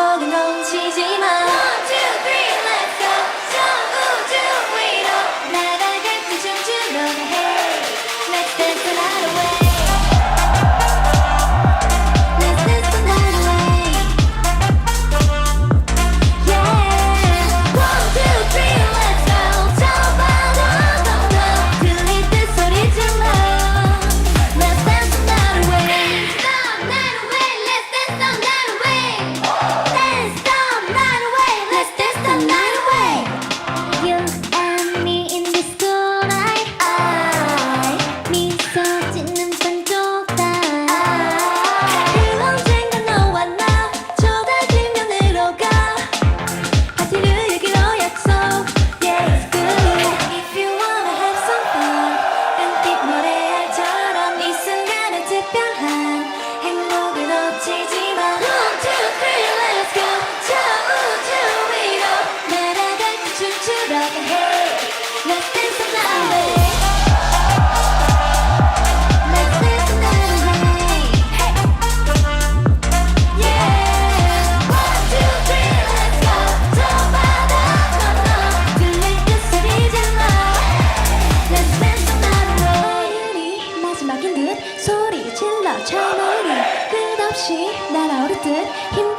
먹이 넘치지만 같이 날아오르듯 힘